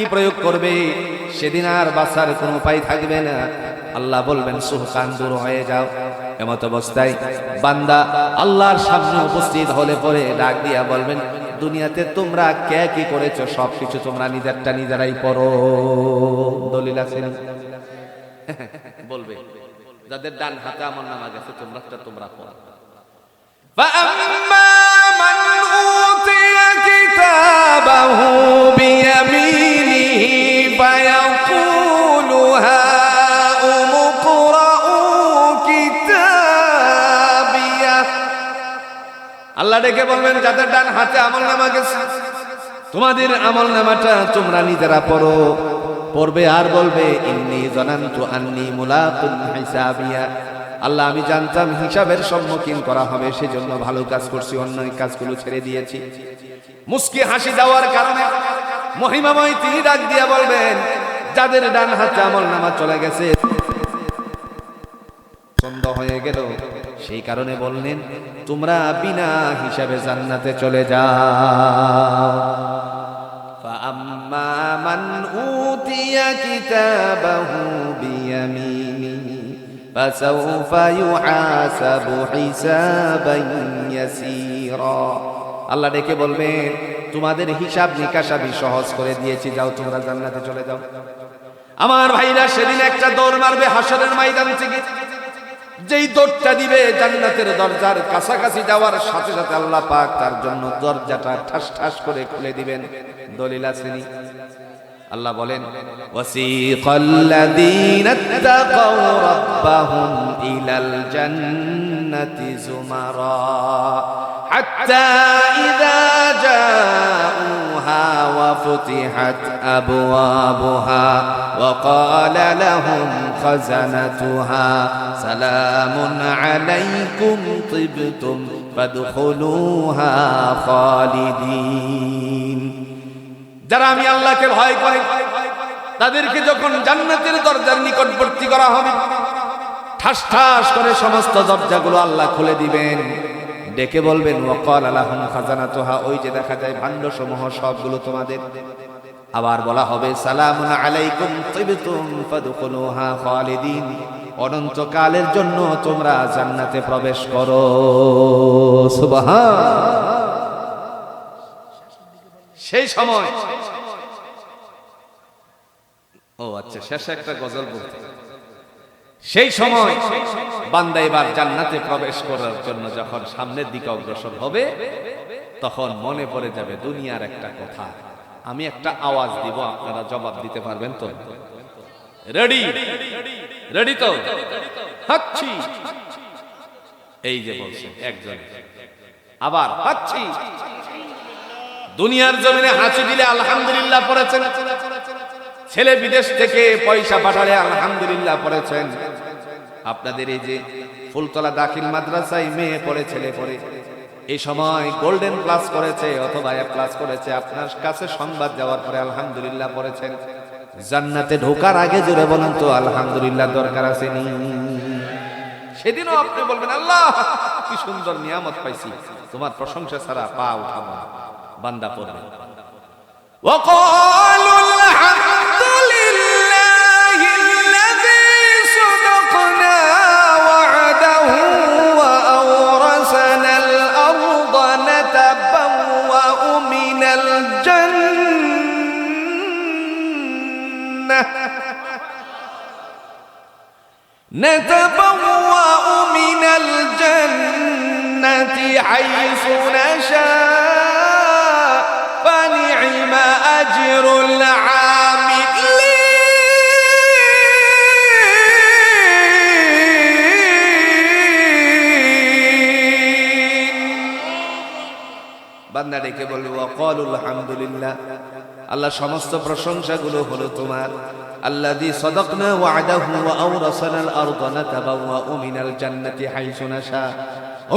কি প্রয়োগ করবে সেদিন আর বাঁচার কোনো উপায় থাকবে না আল্লাহ বলবেন সুহকান দূর হয়ে যাও এমত অবস্থায় বান্দা আল্লাহর সামনে উপস্থিত হলে পরে ডাক দিয়া বলবেন দুনিয়াতে তোমরা কে কি করেছো সবকিছু তোমরা নিজেরটা নিজেরাই পড়ো দলিল আছে না? বলবে যাদের ডান হাতে আমার নামা গেছে তোমরা তোমরা পড়ো فأما من أوتي كتابه আল্লাহ ডেকে বলবেন, যাদের ডান হাতে আমল নামা গেছে, তোমাদের আমল নামাটা তোমরা নিজেরা পড়ো। পড়বে আর বলবে, ইন্নি জনান্তু আন্নি মুলাকুন হিসাবিয়া। আল্লাহ, আমি জানতাম হিসাবের সম্মুখীন করা হবে, সেজন্য ভালো কাজ করছি অন্য কাজগুলো ছেড়ে দিয়েছি। মুস্কি হাসি দেওয়ার কারণে মহিমাময় তিনি ডাক দিয়ে বলবেন, যাদের ডান হাতে আমল নামা চলে গেছে পছন্দ হয়ে গেল। সেই কারণে বললেন, তোমরা বিনা হিসাবে জান্নাতে চলে যাও। আল্লাহ ডেকে বলবেন, তোমাদের হিসাব নিকাশ আমি সহজ করে দিয়েছি, যাও তোমরা জান্নাতে চলে যাও। আমার ভাইরা সেদিন একটা দৌড় মারবে হাসরের ময়দান থেকে। যেই দৌড়টা দিবে জান্নাতের দরজার কাছাকাছি যাওয়ার সাথে সাথে আল্লাহ পাক তার জন্য দরজাটা ঠাস ঠাস করে খুলে দিবেন। দলিল আসেনি আল্লাহ বলেন ইলাল জান্নাতি যুমারা হাত্তা ইযা ওয়া ফুতিহাত আবওয়াবুহা ওয়া ক্বালা লাহুম খাজানাতুহা সালামুন আলাইকুম তিবতুম যারা আমি আল্লাহকে ভয় করে, তাদেরকে যখন জান্নাতের দরজার নিকটবর্তী করা হবে, ঠাস ঠাস করে সমস্ত দরজাগুলো আল্লাহ খুলে দিবেন। ডেকে বলবেন, ওয়াকাল আলাহুম খাজানা তোহা ওই যে দেখা যায় ভাণ্ড সমূহ সবগুলো তোমাদের। আবার বলা হবে, সালামুন আলাইকুম তিবতুম ফাদখুলুহা খালিদিন অনন্তকালের জন্য তোমরা জান্নাতে প্রবেশ করো। সুবহান। সেই সময়। ও আচ্ছা শেষে একটা গজল বলতে সেই সময় বান্দা এবার জান্নাতে প্রবেশ করার জন্য যখন সামনের দিকে অগ্রসর হবে, তখন মনে পড়ে যাবে দুনিয়ার একটা কথা। আমি একটা আওয়াজ দিব, আপনারা জবাব দিতে পারবেন তো? রেডি রেডি তো? হাচ্ছি এই যে বলছে, একজন। আবার হাচ্ছি দুনিয়ার জমিনে হাঁচি দিলে আলহামদুলিল্লাহ পড়েছেন। ছেলে বিদেশ থেকে পয়সা পাঠালে আলহামদুলিল্লাহ পড়েছেন। আপনাদের এই যে ফুলতলা দাখিল মাদ্রাসায় মেয়ে পড়ে, ছেলে পড়ে, এই সময় গোল্ডেন প্লাস করেছে অথবা প্লাস করেছে, আপনার কাছে সংবাদ যাওয়ার পরে আলহামদুলিল্লাহ পড়েছেন। জান্নাতে ঢোকার আগে জোরে বলেন তো, আলহামদুলিল্লাহ দরকার আছে নি সেদিনও আপনি বলবেন, আল্লাহ, কি সুন্দর নিয়ামত পাইছি। তোমার প্রশংসা ছাড়া পা উঠাবো বান্দা পড়বে। نتبوأ من الجنة حيث نشاء فنعم أجر العاملين. بندك بل وقالوا الحمد لله. আল্লাহ সমস্ত প্রশংসাগুলো হলো তোমার। আল্লাযী সাদাকনা ওয়া'দাহু ওয়া আওরাসানাল আরদা নাতাবাওয়াউ মিনাল জান্নাতি হাইসু নাশা।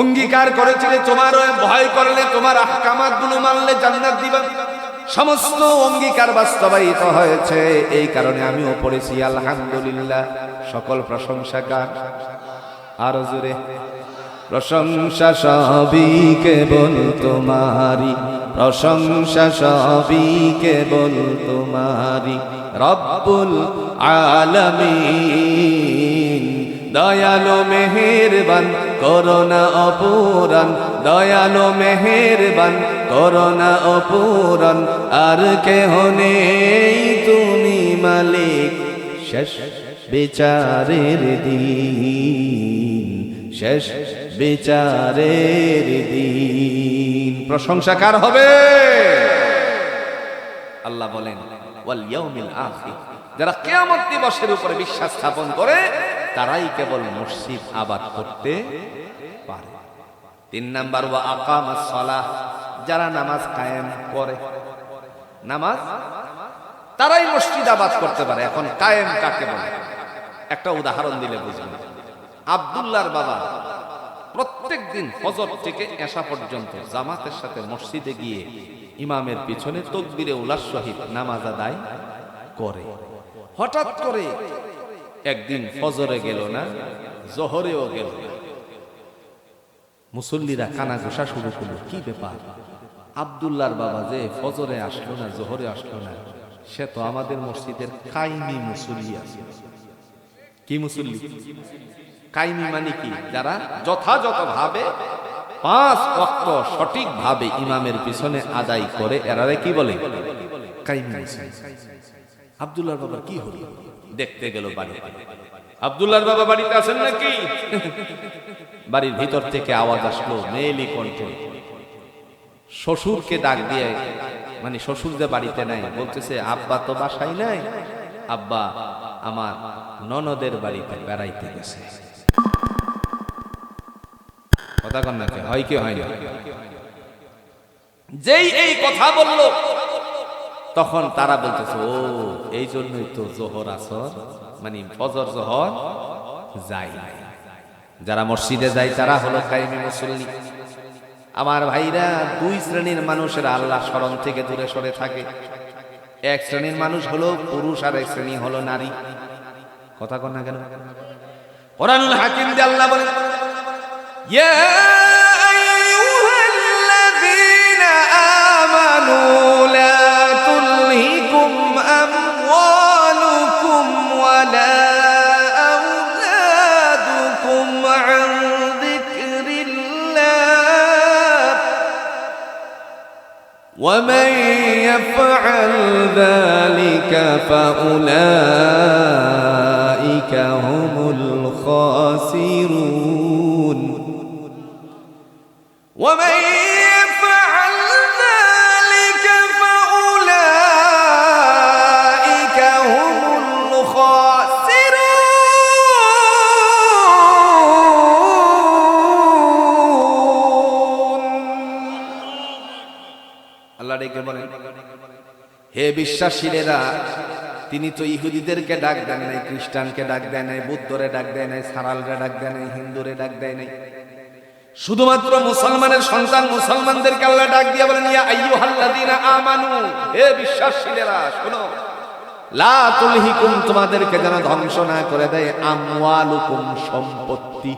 অঙ্গীকার করেছিলে তোমার ভয় করলে তোমার আহকামাতগুলো মানলে জান্নাত দিবা। সমস্ত অঙ্গীকার বাস্তবায়িত হয়েছে, এই কারণে আমিও পড়েছি আলহামদুলিল্লাহ। সকল প্রশংসা কার? আরও জোরে। প্রশংসা সবই কেবল তোমারি প্রশংসা সবই কেবল তোমারি রব্বুল আলামিন, দয়ালো মেহেরবান করোনা অপুরান দয়ালো মেহেরবান করোনা অপুরান আর কেহ নেই তুমি মালিক। শেষ বিচারের দিন, শেষ বিচারের দিন। প্রশংসা কার হবে? আল্লাহ বলেন যারা কিয়ামত দিবসের উপরে বিশ্বাস স্থাপন করে, তারাই কেবল মসজিদ আবাদ করতে পারে। তিন নাম্বার, ওয়া আকামাস সালাহ। যারা নামাজ কায়েম করে, নামাজ, তারাই মসজিদ আবাদ করতে পারে। এখন কায়েম কাকে বলে? একটা উদাহরণ দিলে বুঝবেন। আব্দুল্লাহর বাবা প্রত্যেক দিন ফজর থেকে এসা পর্যন্ত জামাতের সাথে মসজিদে গিয়ে ইমামের পিছনে তকবিরে উল্লাস সহিত নামাজ আদায় করে। হঠাৎ করে একদিন ফজরে গেল না, জহরেও গেল মুসল্লিরা কানা ঘোষা শুরু করল, কি ব্যাপার? আব্দুল্লাহর বাবা যে ফজরে আসলো না, জোহরে আসলো না, সে তো আমাদের মসজিদের কাইমি মুসল্লি আছে। কি মুসল্লি? কাইমি মানে কি? যারা যথাযথভাবে পাঁচ অক্ট সঠিক ভাবে ইমামের পিছনে আদায় করে, এরারে কি বলে? মুসল্লি বাবার কি হলো? দেখতে গেল বাড়ি আব্দুল্লাহর বাবা বাড়িতে আছেন নাকি? বাড়ির ভিতর থেকে আওয়াজ আসলো, মেয়েলি কণ্ঠ। শ্বশুরকে ডাক দিয়ে মানে শ্বশুর যে বাড়িতে নাই, বলতেছে, আব্বা তো বাসায় নাই। আব্বা আমার ননদের বাড়িতে বেড়াইতে গেছে। কথা হয় কি হয় যেই এই কথা বলল, তখন তারা বলতেছে, ও, এই জন্যই তো জোহর আসর মানে ফজর জোহর যায় নাই। যারা মসজিদে যায়, তারা হলো কাইমি মুসল্লি। আমার ভাইরা দুই শ্রেণির মানুষের আল্লাহ স্মরণ থেকে দূরে সরে থাকে। এক শ্রেণির মানুষ হলো পুরুষ, আর এক শ্রেণি হলো নারী। কথা কন না কেন? কোরআনুল হাকিম দিয়ে আল্লাহ বলেন يا أيها الذين آمنوا لا تلهكم أموالكم ولا أولادكم عن ذكر الله ومن يفعل ذلك فأولئك هم الخاسرون আল্লাহ বলেন হে বিশ্বাসীরা তিনি তো ইহুদিদেরকে ডাক দেন নাই, খ্রিস্টানকে ডাক দেয় নাই, বুদ্ধরে ডাক দেয় নাই, সারালরে ডাক দেয় নাই, হিন্দুরে ডাক দেয় নাই। শুধুমাত্র মুসলমানের সন্তান মুসলমানদেরকে আল্লাহ ডাক দিয়ে বলেন, ইয়া আইয়ুহাল্লাযীনা আমানু, হে বিশ্বাসীরা শোনো, লা তুলহিকুম, তোমাদেরকে যেন ধ্বংস না করে দেয়, আমওয়ালুকুম সম্পত্তি।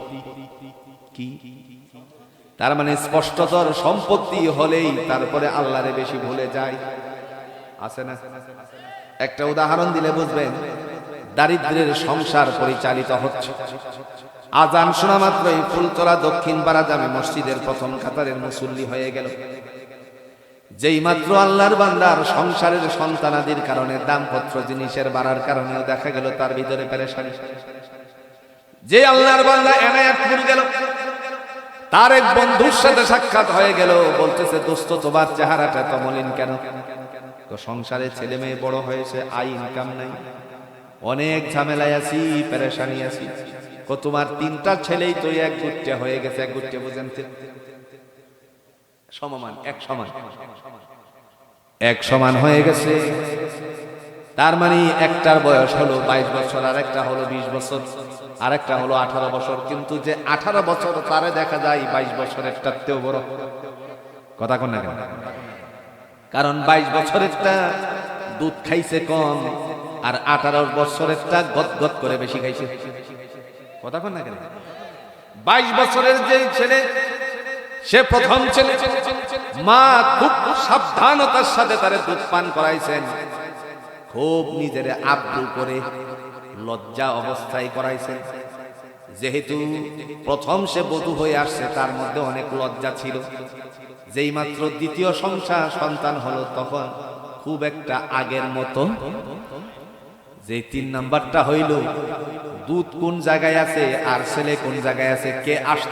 কি? তার মানে স্পষ্টতর সম্পত্তি হলেই তারপরে আল্লাহরে বেশি ভুলে যায়। আছে না? একটা উদাহরণ দিলে বুঝবেন, দারিদ্রের সংসার পরিচালিত হচ্ছে। আজান শোনা মাত্রই ফুলতলা দক্ষিণ পাড়া জামে মসজিদের প্রথম কাতারের মুসল্লি হয়ে গেল। যেই মাত্র আল্লাহর বান্দার সংসারের সন্তানাদির কারণে দামপত্র জিনিসের বাড়ার কারণেও দেখা গেল তার ভিতরে পেরেশানি। যে আল্লাহর বান্দা এনায়াত করে গেল। তার এক বন্ধুর সাথে সাক্ষাৎ হয়ে গেল। বলতেছে, দোস্ত, তোমার চেহারাটা তো মলিন কেন? তো সংসারে ছেলে মেয়ে বড় হয়েছে আই ইনকাম নাই। অনেক ঝামেলায় আছি, পেরেশানি আছি। কো তোমার তিনটা ছেলেই তো এক গুট্টে হয়ে গেছে, এক গুট্টে বুঝেন? সমমান, এক সমান। এক সমান হয়ে গেছে। তার মানে একটার বয়স হলো বাইশ বছর আর একটা হলো বিশ বছর আর একটা হলো আঠারো বছর। কিন্তু যে আঠারো বছর তারে দেখা যায় বাইশ বছরেরটাতেও বড়। কথা কোন না কেন? কারণ বাইশ বছরেরটা দুধ খাইছে কম, আর আঠারো বছরেরটা গদ গদ করে বেশি খাইছে। কথা কোন না কেন? বাইশ বছরের যে ছেলে, সে প্রথম ছেলে, মা খুব সাবধানতার সাথে তারে দুধ পান করাইছেন। খুব নিজের আব্রু করে লজ্জা অবস্থায় করাইছেন যেহেতু প্রথম সে বধূ হয়ে আসছে, তার মধ্যে অনেক লজ্জা ছিল। যেই মাত্র দ্বিতীয় সংসার সন্তান হলো, তখন খুব একটা আগের মতো। যে তিন নাম্বারটা হইল, দুধ কোন জায়গায় আছে আর ছেলে কোন জায়গায় আছে, কে আসতে